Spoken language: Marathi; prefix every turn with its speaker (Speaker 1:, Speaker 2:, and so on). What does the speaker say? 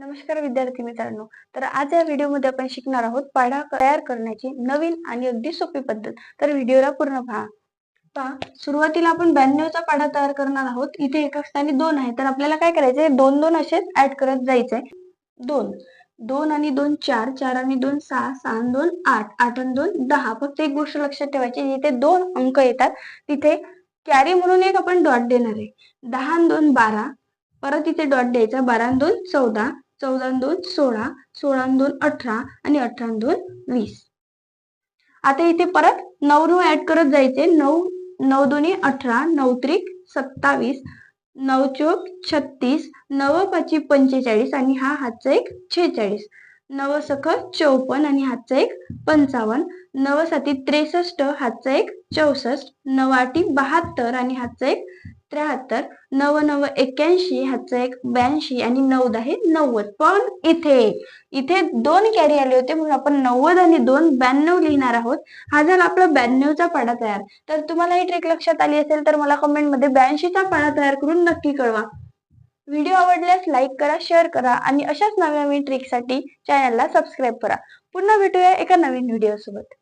Speaker 1: नमस्कार विद्यार्थी मित्रांनो. तर आज या व्हिडिओमध्ये आपण शिकणार आहोत पाढा तयार करण्याची नवीन आणि अगदी सोपी पद्धत. तर व्हिडिओला पूर्ण पहा. पहा सुरुवातीला आपण ब्याण्णवचा पाढा तयार करणार आहोत. इथे एका स्थानी दोन आहे. तर आपल्याला काय करायचंय? दोन दोन असेच ऍड करत जायचंय. दोन. दोन आणि दोन चार. चार आणि दोन सहा. सहा आणि दोन आठ. आठ आणि दोन दहा. फक्त एक गोष्ट लक्षात ठेवायची. जिथे दोन अंक येतात तिथे कॅरी म्हणून एक आपण डॉट देणार आहे. दहा आणि दोन बारा. परत इथे डॉट द्यायचा. बारा दोन चौदा. चौदा दोन सोळा सोळा दोन अठरा आणि अठरा दोन वीस. आता इथे परत नऊ नऊ ऍड करत जायचे. नऊ नऊ दोन्ही अठरा नऊ त्रिक सत्तावीस नऊ चोक छत्तीस नव पाची पंचेचाळीस आणि हा हातचा एक छेचाळीस. नव सख चौपन्न आणि हातचा एक पंचावन्न. नव साती त्रेसष्ट हातचा एक चौसष्ट. नवाटी बहात्तर आणि हातचा एक त्र्याहत्तर नव नव एक्क्याऐंशी ह्याचं एक ब्याऐंशी आणि नऊ दहा नव्वद. पण इथे इथे दोन कॅरी आले होते म्हणून आपण नव्वद आणि दोन ब्याण्णव लिहिणार आहोत. हा झाला आपला ब्याण्णवचा पाडा तयार. तर तुम्हाला ही ट्रिक लक्षात आली असेल तर मला कमेंटमध्ये ब्याऐंशीचा पाडा तयार करून नक्की कळवा. व्हिडिओ आवडल्यास लाईक करा शेअर करा आणि अशाच नव्या नवीन ट्रिकसाठी चॅनलला सबस्क्राईब करा. पुन्हा भेटूया एका नवीन व्हिडिओसोबत